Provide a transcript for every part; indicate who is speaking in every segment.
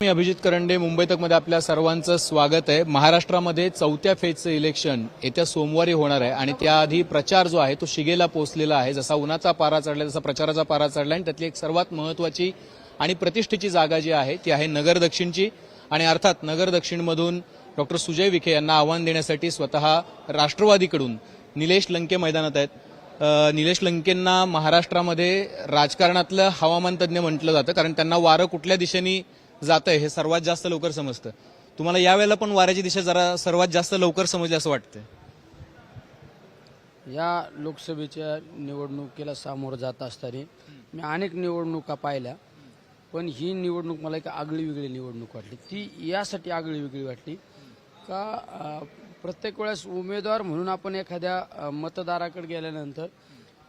Speaker 1: मी अभिजित करंडे मुंबई तकमध्ये आपल्या सर्वांचं स्वागत आहे. महाराष्ट्रामध्ये चौथ्या फेजचं इलेक्शन येत्या सोमवारी होणार आहे आणि त्याआधी प्रचार जो आहे तो शिगेला पोहोचलेला आहे. जसा उन्हाचा पारा चढला जसा प्रचाराचा पारा चढला आणि त्यातली एक सर्वात महत्वाची आणि प्रतिष्ठेची जागा जी आहे ती आहे नगर दक्षिणची. आणि अर्थात नगर दक्षिणमधून डॉक्टर सुजय विखे यांना आव्हान देण्यासाठी स्वतः राष्ट्रवादीकडून निलेश लंके मैदानात आहेत. निलेश लंकेंना महाराष्ट्रामध्ये राजकारणातलं हवामान तज्ज्ञ म्हटलं जातं कारण त्यांना वारं कुठल्या दिशेने जातंय हे सर्वात जास्त लवकर समजतं. तुम्हाला यावेळेला पण वाऱ्याची दिशा जरा सर्वात जास्त लवकर समजली असं वाटतं
Speaker 2: या लोकसभेच्या निवडणुकीला सामोरं जात असताना मी अनेक निवडणुका पाहिल्या पण ही निवडणूक मला एक आगळी वेगळी निवडणूक वाटली. ती यासाठी आगळी वेगळी वाटली का प्रत्येक वेळेस उमेदवार म्हणून आपण एखाद्या अं, मतदाराकडे गेल्यानंतर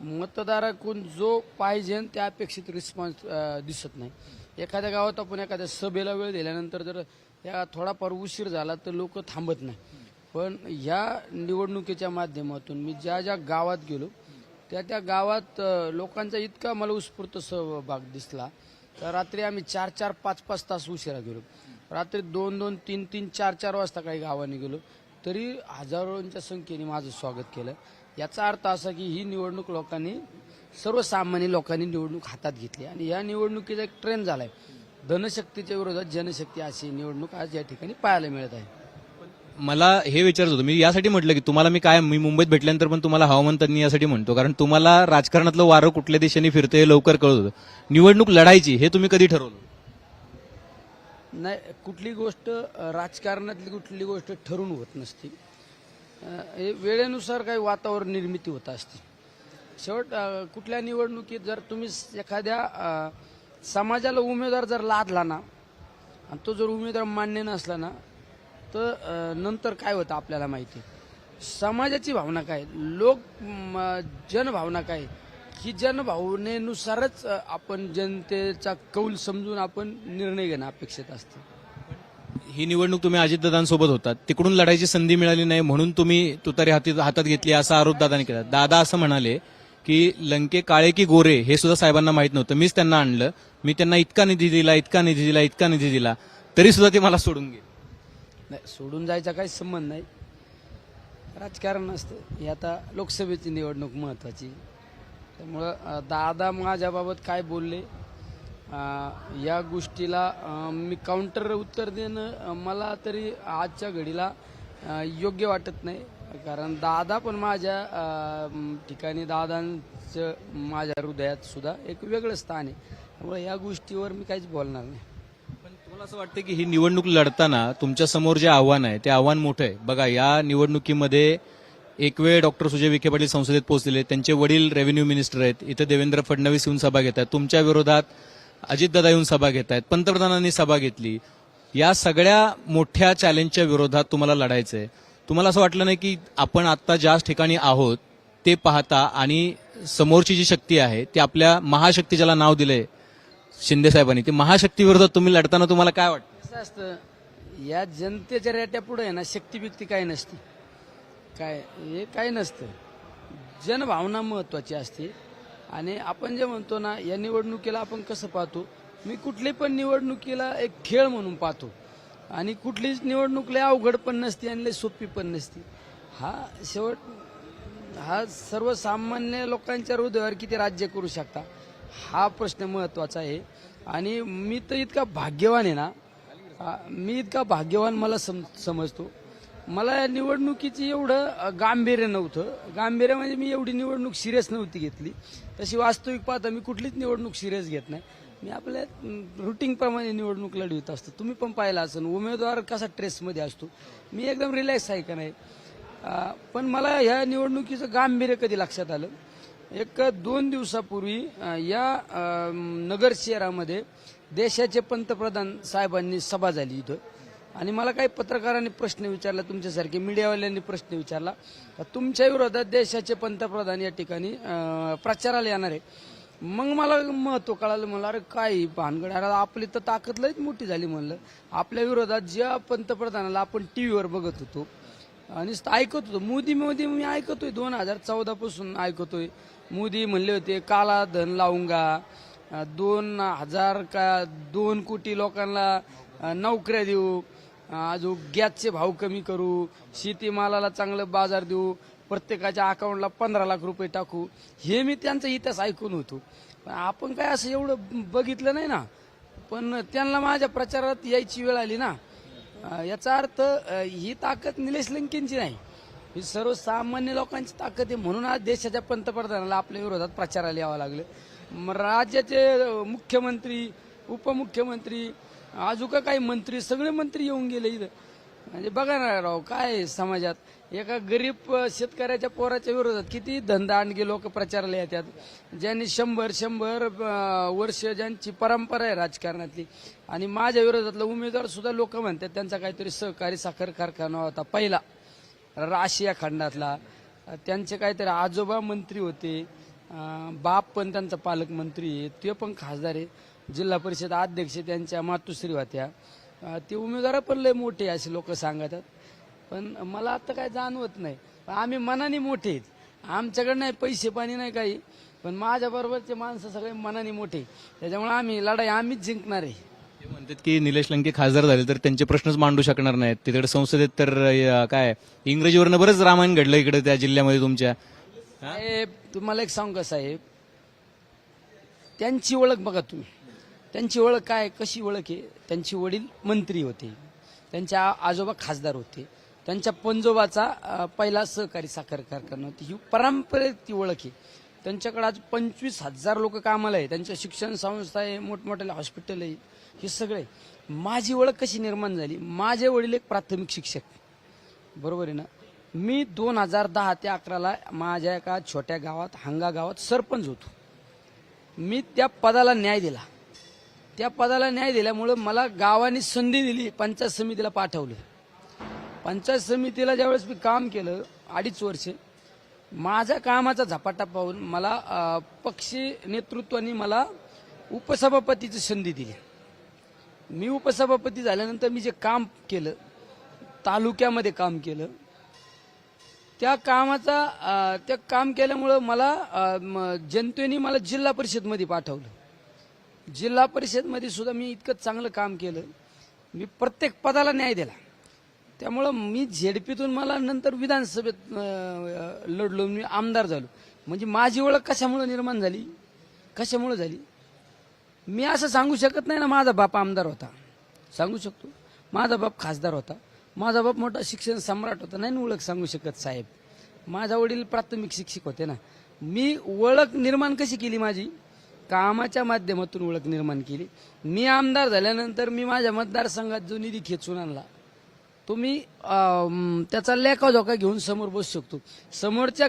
Speaker 2: मतदाराकडून जो पाहिजे त्या अपेक्षित रिस्पॉन्स दिसत नाही. एखाद्या गावात आपण एखाद्या सभेला वेळ दिल्यानंतर जर या थोडाफार उशीर झाला तर लोक थांबत नाही. पण ह्या निवडणुकीच्या माध्यमातून मी ज्या ज्या गावात गेलो त्या त्या गावात लोकांचा इतका मला उत्स्फूर्त सहभाग दिसला. तर रात्री आम्ही चार चार पाच पाच तास उशिरा गेलो. रात्री दोन दोन तीन तीन चार चार वाजता काही गावाने गेलो. तरी हजारोंच्या संख्येने माझं स्वागत केलं. याचा अर्थ असा की ही निवडणूक लोकांनी सर्वसामान्य लोकांनी निवडणूक हातात घेतली आणि या निवडणुकीचा एक ट्रेंड झालाय. धनशक्तीच्या विरोधात जनशक्ती अशी निवडणूक आज या ठिकाणी पाहायला मिळत आहे.
Speaker 1: मला हे विचारत होतं मी यासाठी म्हटलं की तुम्हाला मी काय मी मुंबईत भेटल्यानंतर पण तुम्हाला हवामान तज्ज्ञ यासाठी म्हणतो कारण तुम्हाला राजकारणातलं वारं कुठल्या दिशेने फिरतंय हे लवकर कळत होतं. निवडणूक लढायची हे तुम्ही कधी ठरवलं?
Speaker 2: नाही कुठली गोष्ट राजकारणातली कुठली गोष्ट ठरून होत नसते. हे वेळेनुसार काही वातावरण निर्मिती होत असते. शेवट कुठल्या निवडणुकीत जर तुम्ही एखाद्या समाजाला उमेदवार जर लादला ना आणि तो जर उमेदवार मान्य नसला ना तर नंतर काय होतं आपल्याला माहिती? समाजाची भावना काय? लोक म, जनभावना काय? ही जनभावनेनुसारच आपण जनतेचा कौल समजून आपण निर्णय घेणं अपेक्षित असतं.
Speaker 1: ही निवडणूक तुम्ही अजितदादांसोबत होतात. तिकडून लढायची संधी मिळाली नाही म्हणून तुम्ही तुतारी हाती हातात घेतली असा आरोप दादाने केला. दादा असं म्हणाले की लंके काळे की गोरे हे सुद्धा साहेबांना माहीत नव्हतं. मीच त्यांना आणलं. मी त्यांना इतका निधी दिला इतका निधी दिला इतका निधी दिला तरी सुद्धा ते मला सोडून गेले.
Speaker 2: नाही सोडून जायचा काही संबंध नाही. राजकारण असतं ही आता लोकसभेची निवडणूक महत्वाची. त्यामुळं दादा माझ्याबाबत काय बोलले? या गोष्टीला मी काउंटर उत्तर देणं मला तरी आजच्या घडीला योग्य वाटत नाही. कारण दादा पण माझ्या ठिकाणी दादांचं माझ्या हृदयात सुद्धा एक वेगळं स्थान आहे. त्यामुळे या गोष्टीवर मी काहीच बोलणार नाही.
Speaker 1: पण तुम्हाला असं वाटतं की ही निवडणूक लढताना तुमच्यासमोर जे आव्हान आहे ते आव्हान मोठं आहे? बघा या निवडणुकीमध्ये एक वेळ डॉक्टर सुजय विखे पाटील संसदेत पोहोचलेले त्यांचे वडील रेव्हेन्यू मिनिस्टर आहेत. इथे देवेंद्र फडणवीस येऊन सभा घेत आहेत. तुमच्या विरोधात अजितदादा येऊन सभा घेत आहेत. पंतप्रधानांनी सभा घेतली. या सगळ्या मोठ्या चॅलेंजच्या विरोधात तुम्हाला लढायचं आहे तुम्हाला असं वाटलं नाही की आपण आत्ता ज्या ठिकाणी आहोत ते पाहता आणि समोरची जी शक्ती आहे ती आपल्या महाशक्ती ज्याला नाव दिले शिंदे साहेबांनी ते महाशक्तीविरोधात तुम्ही लढताना तुम्हाला काय वाटतं?
Speaker 2: कसं असतं या जनतेच्या रेट्या पुढे आहे ना शक्ती बिक्ती काय नसते. काय हे काय नसतं. जनभावना महत्वाची असते. आणि आपण जे म्हणतो ना या निवडणुकीला आपण कसं पाहतो? मी कुठली पण निवडणुकीला एक खेळ म्हणून पाहतो. आणि कुठलीच निवडणूक लय अवघड पण नसते आणि लय सोपी पण नसती. हा शेवट हा सर्वसामान्य लोकांच्या हृदयावर किती राज्य करू शकता हा प्रश्न महत्त्वाचा आहे. आणि मी तर इतका भाग्यवान आहे ना मी इतका भाग्यवान मला सम समजतो. मला या निवडणुकीची एवढं गांभीर्य नव्हतं. गांभीर्य म्हणजे मी एवढी निवडणूक सिरियस नव्हती घेतली. तशी वास्तविक पाहता मी कुठलीच निवडणूक सिरियस घेत नाही. मी आपल्या रुटीनप्रमाणे निवडणूक लढवित असतो. तुम्ही पण पाहिला असेल उमेदवार कसा ट्रेसमध्ये असतो. मी एकदम रिलॅक्स आहे का नाही? पण मला ह्या निवडणुकीचं गांभीर्य कधी लक्षात आलं? एक दोन दिवसापूर्वी या नगर शहरामध्ये देशाचे पंतप्रधान साहेबांनी सभा झाली इथं. आणि मला काही पत्रकारांनी प्रश्न विचारला तुमच्यासारखे मीडियावाल्यांनी प्रश्न विचारला. तुमच्या विरोधात देशाचे पंतप्रधान या ठिकाणी प्रचाराला येणार आहे. मग मला महत्त्व कळालं म्हणलं अरे काय भानगड? अरे आपली तर ताकद लयच मोठी झाली म्हणलं. आपल्या विरोधात ज्या पंतप्रधानाला आपण टी व्हीवर बघत होतो आणि ऐकत होतो मोदी मोदी मी ऐकतोय दोन हजार चौदा पासून ऐकतोय. मोदी म्हणले होते काला धन लावूंगा दोन हजार का दोन कोटी लोकांना नोकऱ्या देऊ अजून गॅसचे भाव कमी करू शेतीमालाला चांगलं बाजार देऊ प्रत्येकाच्या अकाउंटला पंधरा लाख रुपये टाकू. हे मी त्यांचा इतिहास ऐकून होतो. पण आपण काय असं एवढं बघितलं नाही ना. पण त्यांना माझ्या प्रचारात यायची वेळ आली ना. याचा अर्थ ही ताकद निलेश लंकेंची नाही. ही सर्वसामान्य लोकांची ताकद आहे म्हणून आज देशाच्या पंतप्रधानाला आपल्या विरोधात प्रचाराला यावं लागलं. मग राज्याचे मुख्यमंत्री उपमुख्यमंत्री अजून काही मंत्री सगळे मंत्री येऊन गेले इथं. म्हणजे बघा ना राव काय आहे समाजात? एका गरीब शेतकऱ्याच्या पोराच्या विरोधात किती आणखी लोक प्रचारले येतात. ज्यांनी शंभर शंभर वर्ष ज्यांची परंपरा आहे राजकारणातली आणि माझ्या विरोधातला उमेदवार सुद्धा लोक म्हणतात त्यांचा काहीतरी सहकारी साखर कारखाना होता पहिला राशिया खंडातला. त्यांचे काहीतरी आजोबा मंत्री होते बाप पण त्यांचा पालकमंत्री आहे ते पण खासदार आहे. जिल्हा परिषद अध्यक्ष त्यांच्या मातुश्री होत्या. ते उमेदवार पण लय मोठे असे लोक सांगतात. पण मला आता काय जाणवत नाही. पण आम्ही मनाने मोठे आहेत. आमच्याकडे नाही पैसे पाणी नाही काही. पण माझ्या बरोबरचे माणसं सगळे मनाने मोठे त्याच्यामुळे आम्ही लढाई आम्हीच जिंकणार आहे.
Speaker 1: ते म्हणतात की निलेश लंके खासदार झाले तर त्यांचे प्रश्नच मांडू शकणार नाहीत. तिकडे संसदेत तर काय इंग्रजीवरनं बरंच रामायण घडलं इकडे त्या जिल्ह्यामध्ये तुमच्या.
Speaker 2: तुम्हाला एक सांगू का साहेब? त्यांची ओळख बघा तुम्ही. त्यांची ओळख काय कशी ओळख आहे? त्यांचे वडील मंत्री होते. त्यांच्या आजोबा खासदार होते. त्यांच्या पंजोबाचा पहिला सहकारी साखर कारखाना होती. ही परंपरेत ती ओळख आहे. त्यांच्याकडे आज पंचवीस हजार लोक कामाला आहे. त्यांच्या शिक्षण संस्था आहे मोठमोठ्या हॉस्पिटल आहे. हे सगळे माझी ओळख कशी निर्माण झाली? माझे वडील एक प्राथमिक शिक्षक बरोबर आहे ना? मी दोन हजार दहा ते अकराला माझ्या एका छोट्या गावात हंगा गावात सरपंच होतो. मी त्या पदाला न्याय दिला. त्या पदाला न्याय दिल्यामुळं मला गावाने संधी दिली पंचायत समितीला पाठवलं. पंचायत समितीला ज्यावेळेस मी काम केलं अडीच वर्षे माझ्या कामाचा झपाटा पाहून मला पक्षी नेतृत्वाने मला उपसभापतीची संधी दिली. मी उपसभापती झाल्यानंतर मी जे काम केलं तालुक्यामध्ये काम केलं त्या कामाचा त्या काम केल्यामुळं मला म- जनतेने मला जिल्हा परिषदमध्ये पाठवलं. जिल्हा परिषदमध्ये सुद्धा मी इतकं चांगलं काम केलं. मी प्रत्येक पदाला न्याय दिला. त्यामुळं मी झेडपीतून मला नंतर विधानसभेत लढलो. मी आमदार झालो. म्हणजे माझी ओळख कशामुळं निर्माण झाली? कशामुळं झाली? मी असं सांगू शकत नाही ना माझा बाप आमदार होता. सांगू शकतो. माझा बाप खासदार होता. माझा बाप मोठा शिक्षण सम्राट होता. नाही ना ओळख सांगू शकत साहेब? माझा वडील प्राथमिक शिक्षक होते ना. मी ओळख निर्माण कशी केली माझी? कामाच्या माध्यमातून ओळख निर्माण केली. मी आमदार झाल्यानंतर मी माझ्या मतदारसंघात जो निधी खेचून आणला तो मी त्याचा लेखाजोखा घेऊन समोर बसू शकतो. समोरच्या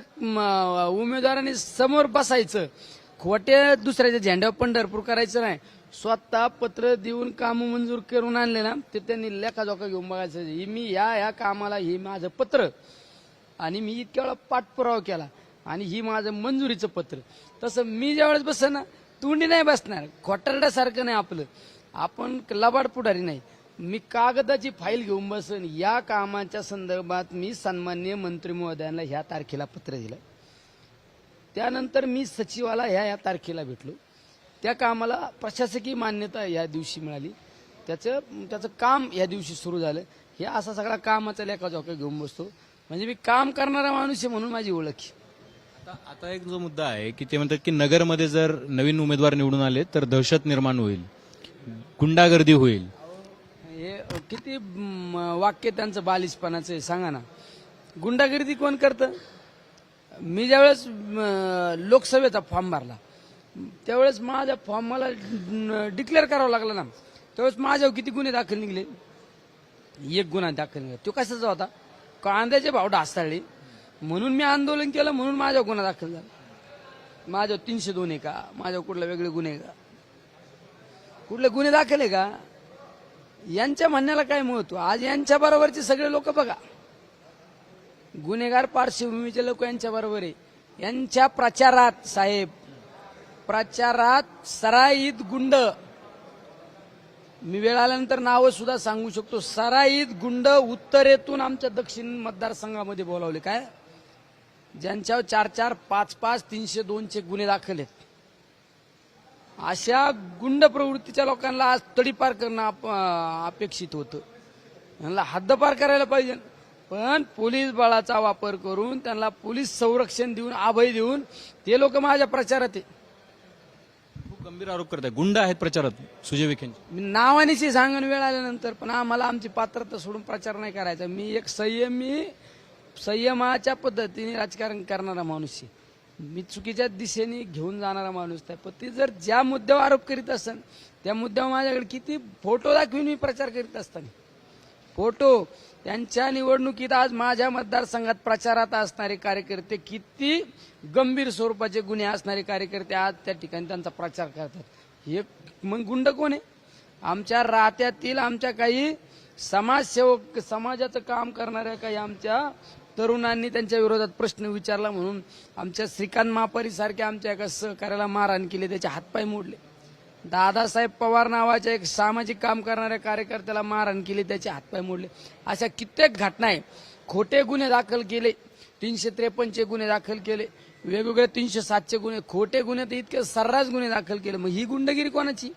Speaker 2: उमेदवाराने समोर बसायचं खोटे दुसऱ्याच्या झेंड्यावर पंढरपूर करायचं नाही. स्वतः पत्र देऊन काम मंजूर करून आणले ना ते त्यांनी लेखाजोखा घेऊन बघायचं. हे मी या या कामाला हे माझं पत्र आणि मी इतक्या वेळा पाठपुरावा केला आणि ही माझं मंजुरीचं पत्र. तसं मी ज्यावेळेस बसेन ना तोंडी नाही बसणार. खोटारड्यासारखं नाही आपलं. आपण लबाड पुढारी नाही. मी कागदाची फाईल घेऊन बसन. या कामाच्या संदर्भात मी सन्मान्य मंत्री महोदयांना ह्या तारखेला पत्र दिलं त्यानंतर मी सचिवाला ह्या या तारखेला भेटलो. त्या कामाला प्रशासकीय मान्यता या दिवशी मिळाली. त्याचं त्याचं काम या दिवशी सुरू झालं. हे असा सगळा कामाचा लेखा लेखाजोखा घेऊन बसतो. म्हणजे मी काम करणारा माणूस आहे म्हणून माझी ओळख
Speaker 1: आता एक जो मुद्दा आहे की ते म्हणतात की नगरमध्ये जर नवीन उमेदवार निवडून आले तर दहशत निर्माण होईल गुंडागर्दी होईल.
Speaker 2: हे किती वाक्य त्यांचं बालिशपणाचं आहे सांगा ना. गुंडागर्दी कोण करतं? मी ज्यावेळेस लोकसभेचा फॉर्म भरला त्यावेळेस माझ्या फॉर्म मला डिक्लेअर करावा लागला ना. त्यावेळेस माझ्यावर किती गुन्हे दाखल निघले? एक गुन्हा दाखल निघाला. तो कशाचा होता? कांद्याचे भाव ढासळले. म्हणून मी आंदोलन केलं म्हणून माझ्या गुन्हा दाखल झाला. माझ्या तीनशे दोन आहे का? माझ्या कुठला वेगळे गुन्हे का? कुठले गुन्हे दाखल आहे का? यांच्या म्हणण्याला काय महत्त्व? आज यांच्या बरोबरचे सगळे लोक बघा. गुन्हेगार पार्श्वभूमीचे लोक यांच्या बरोबर आहे. यांच्या प्रचारात साहेब प्रचारात सराईत गुंड. मी वेळ आल्यानंतर नावं सुद्धा सांगू शकतो. सराईत गुंड उत्तरेतून आमच्या दक्षिण मतदारसंघामध्ये बोलावले. काय? ज्यांच्यावर चार चार पाच पाच तीनशे दोनचे गुन्हे दाखल आहेत. अशा गुंड प्रवृत्तीच्या लोकांना आज तडीपार करणं आप- अपेक्षित होतं. यांना हद्दपार करायला पाहिजे. पण पोलीस बळाचा वापर करून त्यांना पोलीस संरक्षण देऊन अभय देऊन ते लोक माझ्या प्रचारात आहे
Speaker 1: खूप गंभीर आरोप करताय. गुंड आहेत प्रचारात सुजय विखेंचे.
Speaker 2: मी नावानिशी सांगून वेळ आल्यानंतर पण आम्हाला आमची पात्रता सोडून प्रचार नाही करायचा. मी एक संयमी संयमाच्या पद्धतीने राजकारण करणारा माणूस आहे. मी चुकीच्या दिशेने घेऊन जाणारा माणूस आहे पण ती जर ज्या मुद्द्यावर आरोप करीत असेल त्या मुद्द्यावर माझ्याकडे किती फोटो दाखवून मी प्रचार करीत असताना. फोटो त्यांच्या निवडणुकीत आज माझ्या मतदारसंघात प्रचारात असणारे कार्यकर्ते किती गंभीर स्वरूपाचे गुन्हे असणारे कार्यकर्ते आज त्या ठिकाणी त्यांचा प्रचार करतात. हे मग गुंड कोण आहे? आमच्या राहत्यातील आमच्या काही समाजसेवक समाजाचं काम करणाऱ्या काही आमच्या तरुणांनी त्यांच्या विरोधात प्रश्न विचारला म्हणून आमच्या श्रीकांत महापारी सारख्या आमच्या एका सहकार्याला मारहाण केली त्याचे हातपाय मोडले. दादासाहेब पवार नावाच्या एक सामाजिक काम करणाऱ्या कार्यकर्त्याला मारहाण केली त्याचे हातपाय मोडले. अशा कित्येक घटना आहे खोटे गुन्हे दाखल केले तीनशे त्रेपन्नचे गुन्हे दाखल केले वेगवेगळे तीनशे सातचे गुन्हे खोटे गुन्हे तर इतके सर्रास गुन्हे दाखल केले. मग ही गुंडगिरी कोणाची?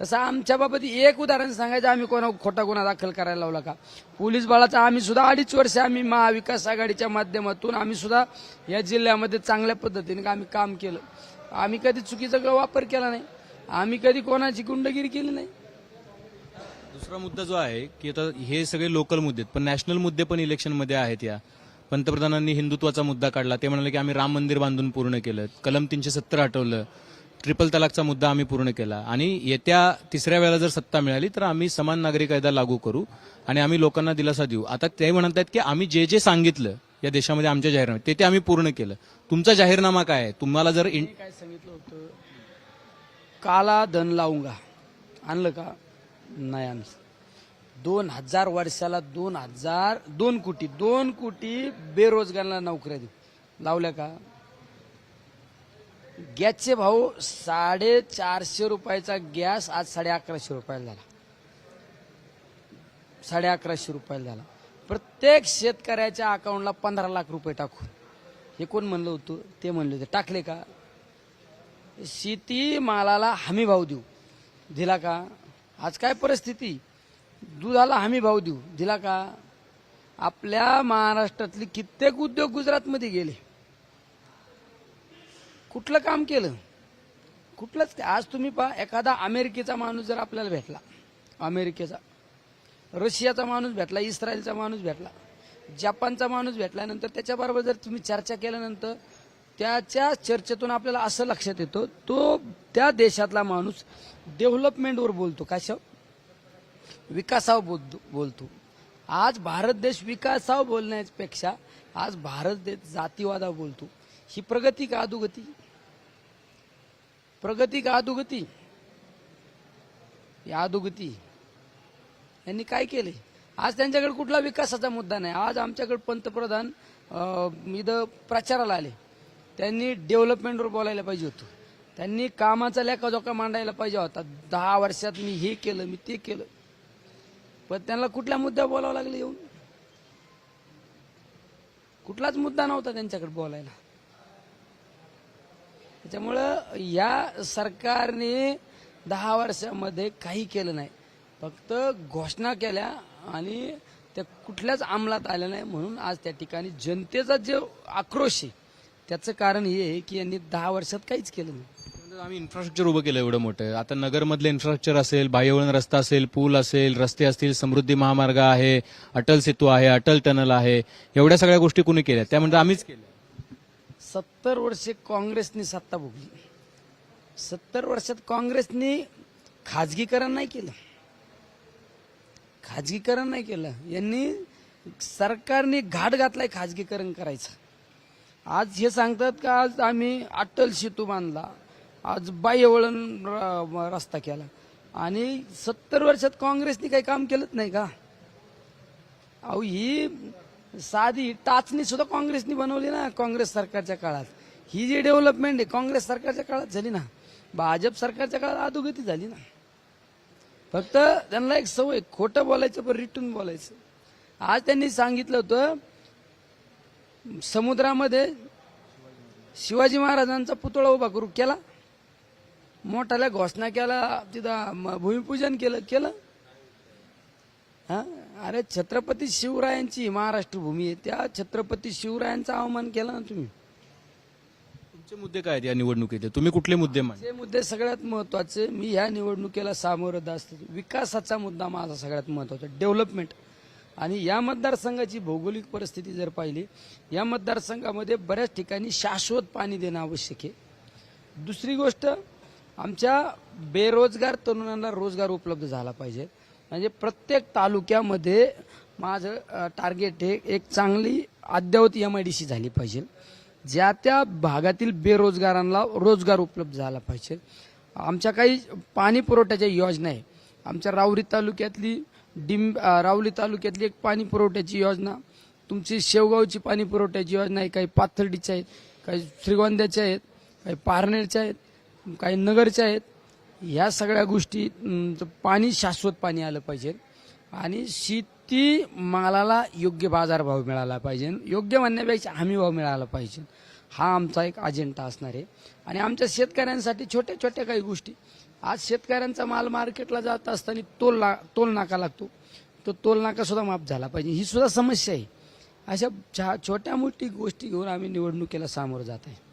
Speaker 2: तसं आमच्या बाबत एक उदाहरण सांगायचं आम्ही कोणा खोटा गुन्हा दाखल करायला लावला का? पोलीस बळाचा आम्ही सुद्धा अडीच वर्ष आम्ही महाविकास आघाडीच्या माध्यमातून आम्ही सुद्धा या जिल्ह्यामध्ये चांगल्या पद्धतीने आम्ही काम केलं. आम्ही कधी चुकीचा वापर केला नाही. आम्ही कधी कोणाची गुंडगिरी केली नाही.
Speaker 1: दुसरा मुद्दा जो आहे की आता हे सगळे लोकल मुद्दे आहेत पण नॅशनल मुद्दे पण इलेक्शनमध्ये आहेत या. पंतप्रधानांनी हिंदुत्वाचा मुद्दा काढला. ते म्हणाले की आम्ही राम मंदिर बांधून पूर्ण केलं. कलम तीनशे सत्तर हटवलं. ट्रिपल तलाकचा मुद्दा आम्ही पूर्ण केला. आणि येत्या तिसऱ्या वेळेला जर सत्ता मिळाली तर आम्ही समान नागरी कायदा लागू करू आणि आम्ही लोकांना दिलासा देऊ. आता ते म्हणत आहेत की आम्ही जे जे सांगितलं या देशामध्ये आमच्या जाहीरनाम्यात ते ते आम्ही पूर्ण केलं. तुमचा जाहीरनामा काय आहे? तुम्हाला जर इन-
Speaker 2: काय सांगितलं होतं? काला धन लावूंगा. आणलं का? नाही आणलं. दोन हजार वर्षाला दोन हजार दोन कोटी दोन कोटी बेरोजगारांना नोकऱ्या देऊ. लावल्या का? गॅसचे भाऊ साडे चारशे रुपयाचा गॅस आज साडे अकराशे रुपयाला झाला. साडे अकराशे रुपयाला झाला. प्रत्येक शेतकऱ्याच्या अकाउंटला पंधरा लाख रुपये टाकू हे कोण म्हणलं होतं? ते म्हणले होते. टाकले का? शेती मालाला हमी भाव देऊ. दिला का? आज काय परिस्थिती? दुधाला हमी भाव देऊ. दिला का? आपल्या महाराष्ट्रातले कित्येक उद्योग गुजरातमध्ये गेले. कुठलं काम केलं? कुठलंच आज तुम्ही पहा एखादा अमेरिकेचा माणूस जर आपल्याला भेटला अमेरिकेचा रशियाचा माणूस भेटला इस्रायलचा माणूस भेटला जपानचा माणूस भेटल्यानंतर त्याच्याबरोबर जर तुम्ही चर्चा केल्यानंतर त्याच्या चर्चेतून आपल्याला असं लक्षात येतं तो त्या देशातला माणूस डेव्हलपमेंटवर बोलतो. कशावर? विकासावर बोलतो बोलतो. आज भारत देश विकासावर बोलण्यापेक्षा आज भारत देश जातीवादावर बोलतो. ही प्रगती का अधोगती? प्रगती का अधोगती? ही अधोगती. यांनी काय केले? आज त्यांच्याकडे कुठला विकासाचा मुद्दा नाही. आज आमच्याकडे पंतप्रधान इथं प्रचाराला आले. त्यांनी डेव्हलपमेंटवर बोलायला पाहिजे होतं. त्यांनी कामाचा लेखाजोखा मांडायला पाहिजे होता. दहा वर्षात मी हे केलं मी ते केलं. पण त्यांना कुठल्या मुद्द्यावर बोलावं लागलं येऊन? कुठलाच मुद्दा नव्हता त्यांच्याकडे बोलायला. त्याच्यामुळं या सरकारने दहा वर्षामध्ये काही केलं नाही. फक्त घोषणा केल्या आणि त्या कुठल्याच अंमलात आल्या नाही म्हणून आज त्या ठिकाणी जनतेचा जे आक्रोश आहे त्याचं कारण हे आहे की यांनी दहा वर्षात काहीच केलं नाही.
Speaker 1: म्हणजे आम्ही इन्फ्रास्ट्रक्चर उभं केलं एवढं मोठं. आता नगरमधलं इन्फ्रास्ट्रक्चर असेल बाह्यवळण रस्ता असेल पूल असेल रस्ते असतील समृद्धी महामार्ग आहे अटल सेतू आहे अटल टनल आहे एवढ्या सगळ्या गोष्टी कुणी केल्या? त्या म्हणजे आम्हीच केल्या
Speaker 2: सत्तर वर्षे काँग्रेसनी सत्ता भोगली. सत्तर वर्षात काँग्रेसनी खाजगीकरण नाही केलं. खाजगीकरण नाही केलं. यांनी सरकारने घाट घातलाय खाजगीकरण करायचं. आज हे सांगतात का आज आम्ही अटल सेतू बांधला. आज बाह्यवळण र- रस्ता केला. आणि सत्तर वर्षात काँग्रेसनी काही काम केलंच नाही का? अहो ही साधी टाचणी सुद्धा काँग्रेसनी बनवली ना काँग्रेस सरकारच्या काळात. ही जी डेव्हलपमेंट आहे काँग्रेस सरकारच्या काळात झाली ना भाजप सरकारच्या काळात अधोगती झाली ना. फक्त त्यांना एक सवय खोटं बोलायचं पण रिटून बोलायचं. आज त्यांनी सांगितलं होतं समुद्रामध्ये शिवाजी महाराजांचा पुतळा उभा करू केला मोठाल्या घोषणा केला तिथं म- भूमिपूजन केलं केलं. हा? अरे छत्रपती शिवरायांची महाराष्ट्र भूमी आहे. त्या छत्रपती शिवरायांचा अवमान केला ना तुम्ही?
Speaker 1: तुमचे मुद्दे काय आहेत या निवडणुकीचे? तुम्ही कुठले मुद्दे मांड
Speaker 2: जे मुद्दे सगळ्यात महत्त्वाचे मी ह्या निवडणुकीला सामोरं असतो विकासाचा मुद्दा माझा सगळ्यात महत्त्वाचा डेव्हलपमेंट. आणि या मतदारसंघाची भौगोलिक परिस्थिती जर पाहिली या मतदारसंघामध्ये बऱ्याच ठिकाणी शाश्वत पाणी देणं आवश्यक आहे. दुसरी गोष्ट आमच्या बेरोजगार तरुणांना रोजगार उपलब्ध झाला पाहिजे. म्हणजे प्रत्येक तालुक्यामध्ये माझं टार्गेट हे एक चांगली अद्ययावत एम आय डी सी झाली पाहिजे. ज्या त्या भागातील बेरोजगारांना रोजगार उपलब्ध झाला पाहिजे. आमच्या काही पाणी पुरवठ्याच्या योजना आहे. आमच्या रावरी तालुक्यातली डिंब रावली तालुक्यातली एक पाणी पुरवठ्याची योजना तुमची शेवगावची पाणी पुरवठ्याची योजना आहे काही पाथर्डीच्या आहेत काही श्रीगोंद्याच्या आहेत काही पारनेरच्या आहेत काही नगरच्या आहेत. या सगळ्या गोष्टी पाणी शाश्वत पाणी आलं पाहिजे. आणि शेती मालाला योग्य बाजारभाव मिळाला पाहिजे. योग्य म्हणण्यापेक्षा हमी भाव मिळाला पाहिजे. हा आमचा एक अजेंडा असणार आहे. आणि आमच्या शेतकऱ्यांसाठी छोट्या छोट्या काही गोष्टी. आज शेतकऱ्यांचा माल मार्केटला जात असताना तोल ला तोल नाका लागतो. तो तोल नाका सुद्धा माफ झाला पाहिजे. ही सुद्धा समस्या आहे. अशा छा- छोट्या मोठी गोष्टी घेऊन आम्ही निवडणुकीला सामोरं जात आहे.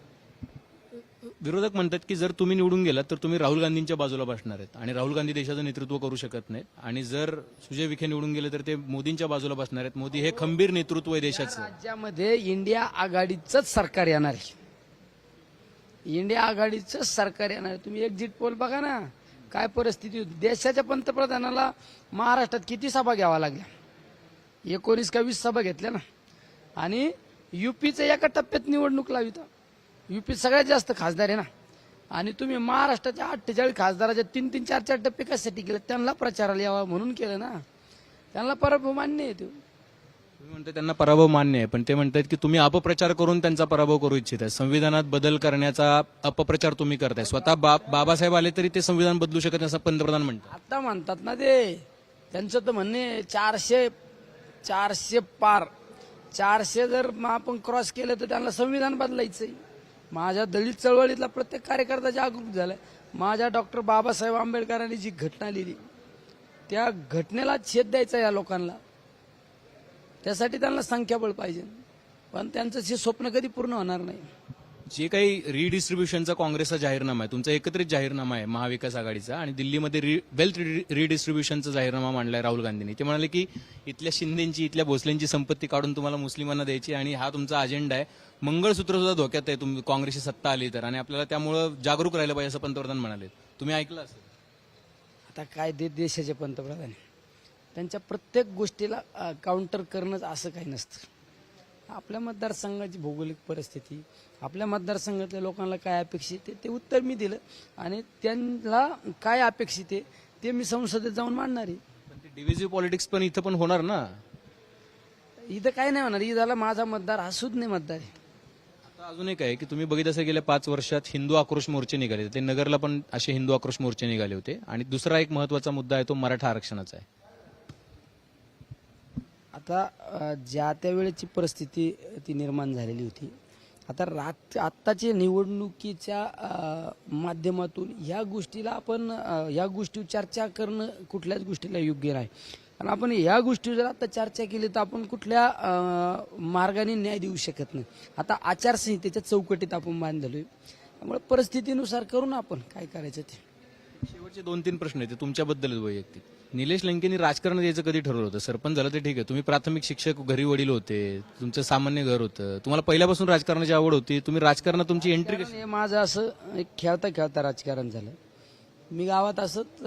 Speaker 1: विरोधक म्हणतात की जर तुम्ही निवडून गेलात तर तुम्ही राहुल गांधींच्या बाजूला बसणार आहेत. आणि राहुल गांधी देशाचं नेतृत्व करू शकत नाहीत. आणि जर सुजय विखे निवडून गेले तर ते मोदींच्या बाजूला बसणार आहेत. मोदी हे खंबीर नेतृत्व आहे देशाचं.
Speaker 2: राज्यामध्ये इंडिया आघाडीचंच सरकार येणार आहे. इंडिया आघाडीचंच सरकार येणार आहे. तुम्ही एक्झिट पोल बघा ना. काय परिस्थिती होती. देशाच्या पंतप्रधानाला महाराष्ट्रात किती सभा घ्यावा लागल्या? एकोणीस का वीस सभा घेतल्या ना? आणि युपीचं एका टप्प्यात निवडणूक लाविता युपीत सगळ्यात जास्त खासदार आहे ना. आणि तुम्ही महाराष्ट्राच्या अठ्ठेचाळीस खासदाराच्या तीन तीन चार चार टप्पे कशासाठी केले? त्यांना प्रचाराला यावा म्हणून केलं ना. त्यांना पराभव मान्य आहे तो.
Speaker 1: तुम्ही म्हणता त्यांना पराभव मान्य आहे पण ते म्हणतात की तुम्ही अपप्रचार करून त्यांचा पराभव करू इच्छित संविधानात बदल करण्याचा अपप्रचार तुम्ही करताय. स्वतः बा- बाबासाहेब आले तरी ते संविधान बदलू शकत नाही असं पंतप्रधान म्हणतात.
Speaker 2: आता म्हणतात ना ते. त्यांचं तर म्हणणे चारशे चारशे पार. चारशे जर मग आपण क्रॉस केलं तर त्यांना संविधान बदलायचंय. माझ्या दलित चळवळीतला प्रत्येक कार्यकर्ता जागरूक झालाय. माझ्या डॉक्टर बाबासाहेब आंबेडकरांनी जी घटना लिहिली त्या घटनेला छेद द्यायचा या लोकांना. त्यासाठी त्यांना संख्याबळ पाहिजे. पण त्यांचं हे स्वप्न कधी पूर्ण होणार नाही.
Speaker 1: जे काही रिडिस्ट्रीब्युशनचा काँग्रेसचा जाहीरनामा आहे तुमचा एकत्रित जाहीरनामा आहे महाविकास आघाडीचा आणि दिल्लीमध्ये रि वेल्थ रिडिस्ट्रीब्युशनचा जाहीरनामा मांडलाय राहुल गांधींनी. ते म्हणाले की इथल्या शिंदेची इथल्या भोसलेंची संपत्ती काढून तुम्हाला मुस्लिमांना द्यायची आणि हा तुमचा अजेंडा आहे. मंगळसूत्र सुद्धा धोक्यात आहे. तुम काँग्रेसची सत्ता आली तर. आणि आपल्याला त्यामुळं जागरूक राहिलं पाहिजे असं पंतप्रधान म्हणाले. तुम्ही ऐकलं असेल?
Speaker 2: आता काय दे देशाचे पंतप्रधान आहे. त्यांच्या प्रत्येक गोष्टीला काउंटर करणंच असं काही नसतं. आपल्या मतदारसंघाची भौगोलिक परिस्थिती आपल्या मतदारसंघातल्या लोकांना काय अपेक्षित आहे ते उत्तर मी दिलं. आणि त्यांना काय अपेक्षित आहे ते मी संसदेत जाऊन मांडणार आहे.
Speaker 1: पण ते डिव्हिजिव्ह पॉलिटिक्स पण इथं पण होणार ना?
Speaker 2: इथं काय नाही होणार. इथं माझा मतदार हा सुज्ञ मतदार आहे.
Speaker 1: अजून एक आहे की तुम्ही बघित असेल गेल्या पाच वर्षात हिंदू आक्रोश मोर्चे निघाले ते नगरला पण असे हिंदू आक्रोश मोर्चे निघाले होते. आणि दुसरा एक महत्त्वाचा मुद्दा आहे तो मराठा आरक्षणाचा आहे.
Speaker 2: आता ज्या त्या वेळेची परिस्थिती ती निर्माण झालेली होती आता रात आत्ताच्या निवडणुकीच्या माध्यमातून ह्या गोष्टीला आपण ह्या गोष्टीवर चर्चा करणं कुठल्याच गोष्टीला योग्य नाही. कारण आपण ह्या गोष्टीवर जर आता चर्चा केली तर आपण कुठल्या मार्गाने न्याय देऊ शकत नाही. आता आचारसंहितेच्या चौकटीत आपण बांधलोय. त्यामुळे परिस्थितीनुसार करू ना आपण काय करायचं ते.
Speaker 1: शेवटचे दोन तीन प्रश्न आहेत ते तुमच्याबद्दल वैयक्तिक. निलेश लंकेनी राजकारण यायचं कधी ठरवलं होतं? सरपंच झालं ते ठीक आहे. तुम्ही प्राथमिक शिक्षक घरी वडील होते तुमचं सामान्य घर होतं. तुम्हाला पहिल्यापासून राजकारणाची आवड होती. तुम्ही राजकारणात तुमची एंट्री
Speaker 2: माझं असं एक खेळता खेळता राजकारण झालं. मी गावात असत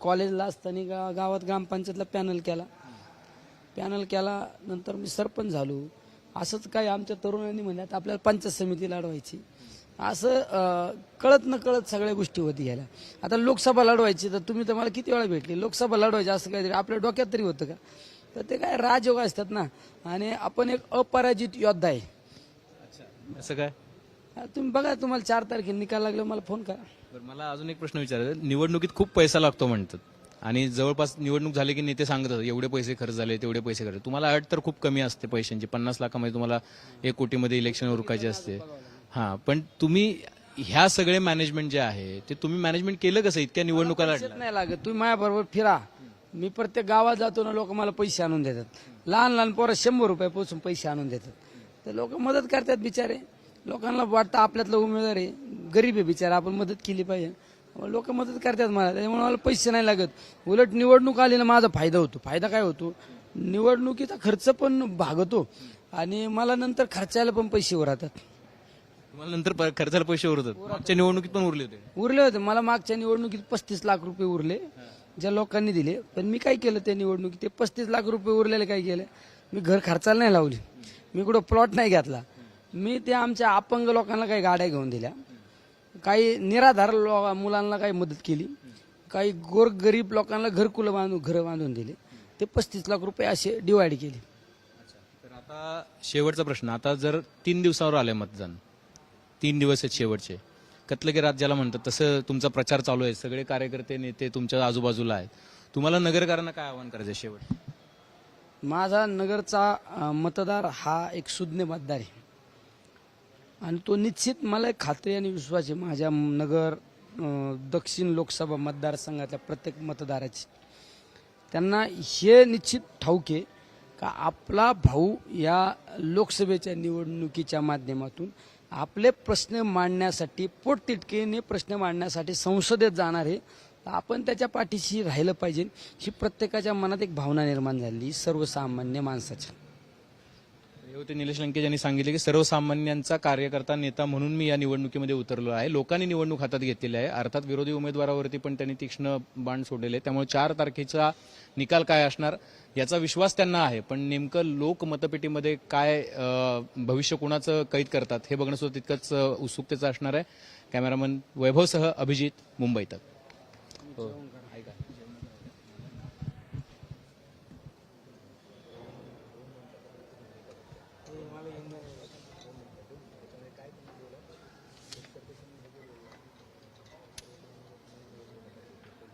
Speaker 2: कॉलेजला असताना गा गावात ग्रामपंचायतला पॅनल केला. पॅनल केला नंतर मी सरपंच झालो. असंच काही आमच्या तरुणांनी म्हणल्यात आपल्याला पंचायत समिती लढवायची. असं कळत न कळत सगळ्या गोष्टी होती घ्यायला. आता लोकसभा लढवायची तर तुम्ही तर मला किती वेळा भेटली? लोकसभा लढवायची असं काहीतरी आपल्या डोक्यात तरी होतं का? तर ते काय राजयोग असतात ना. आणि आपण एक अपराजित योद्धा आहे.
Speaker 1: असं काय?
Speaker 2: तुम्ही बघा तुम्हाला चार तारखेला निकाल लागला मला फोन करा.
Speaker 1: बरं मला अजून एक प्रश्न विचारायचा आहे. निवडणुकीत खूप पैसा लागतो म्हणतात. आणि जवळपास निवडणूक झाली की नेते सांगत असतात, एवढे पैसे खर्च झाले तेवढे पैसे खर्च तुम्हाला अट तर खूप कमी असते पैशांची. पन्नास लाखामध्ये तुम्हाला एक कोटीमध्ये इलेक्शन उरकायचे असते. हा पण तुम्ही ह्या सगळे मॅनेजमेंट जे आहे ते तुम्ही मॅनेजमेंट केलं कसं? इतक्या निवडणुका
Speaker 2: पैसेच नाही लागत. तुम्ही माझ्याबरोबर फिरा. मी प्रत्येक गावात जातो ना लोक मला पैसे आणून देतात. लहान लहान पोरं शंभर रुपयापासून पैसे आणून देतात. तर लोक मदत करतात बिचारे. लोकांना वाटतं आपल्यातलं उमेदवार आहे. गरीब आहे बिचारा. आपण मदत केली पाहिजे. लोक मदत करतात मला. त्याच्यामुळे मला पैसे नाही लागत. उलट निवडणूक आली ना माझा फायदा होतो. फायदा काय होतो? निवडणुकीचा खर्च पण भागतो. आणि मला नंतर खर्चायला पण पैसे राहतात
Speaker 1: तुम्हाला नंतर प- खर्चाला पैसे उरत होते मागच्या निवडणुकीत पण उरले होते.
Speaker 2: उरले होते. मला मागच्या निवडणुकीत पस्तीस लाख रुपये उरले ज्या लोकांनी दिले. पण मी काय केलं त्या निवडणुकीत? ते पस्तीस लाख रुपये उरलेले काय केलं? मी घर खर्चाला नाही लावली. मी कुठं प्लॉट नाही घेतला. मी ते आमच्या अपंग लोकांना काही गाड्या घेऊन दिल्या. काही निराधार लो मुलांना काही मदत केली. काही गोर गरीब लोकांना घरकुलं बांधून घरं बांधून दिले. ते पस्तीस लाख रुपये असे डिवाइड केले.
Speaker 1: तर आता शेवटचा प्रश्न. आता जर तीन दिवसावर आले मतदान तीन दिवस आहेत शेवटचे कतलगी राज्याला म्हणतात तसं तुमचा प्रचार चालू आहे. सगळे कार्यकर्ते नेते तुमच्या आजूबाजूला आहेत. तुम्हाला नगरकरांना काय आवाहन करायचं शेवट?
Speaker 2: माझा नगरचा मतदार हा एक सुज्ञ मतदार आहे. आणि तो निश्चित मला एक खात्री आणि विश्वास आहे माझ्या नगर दक्षिण लोकसभा मतदारसंघातल्या प्रत्येक मतदाराची. त्यांना हे निश्चित ठाऊक आहे का आपला भाऊ या लोकसभेच्या निवडणुकीच्या माध्यमातून आपले प्रश्न मांडण्यासाठी पोटतिटकेने प्रश्न मांडण्यासाठी संसदेत जाणार आहे. तर आपण त्याच्या पाठीशी राहिलं पाहिजे. ही प्रत्येकाच्या मनात एक भावना निर्माण झाली सर्वसामान्य माणसाच्या
Speaker 1: हे होते. निलेश लंकेश यांनी सांगितले की सर्वसामान्यांचा कार्यकर्ता नेता म्हणून मी या निवडणुकीमध्ये उतरलो आहे. लोकांनी निवडणूक हातात घेतलेली आहे. अर्थात विरोधी उमेदवारावरती पण त्यांनी तीक्ष्ण बाण सोडलेले त्यामुळे चार तारखेचा निकाल काय असणार याचा विश्वास त्यांना आहे. पण नेमकं लोक मतपेटीमध्ये काय भविष्य कुणाचं कैद करतात हे बघणं सुद्धा तितकंच उत्सुकतेचं असणार आहे. कॅमेरामन वैभवसह अभिजित मुंबईत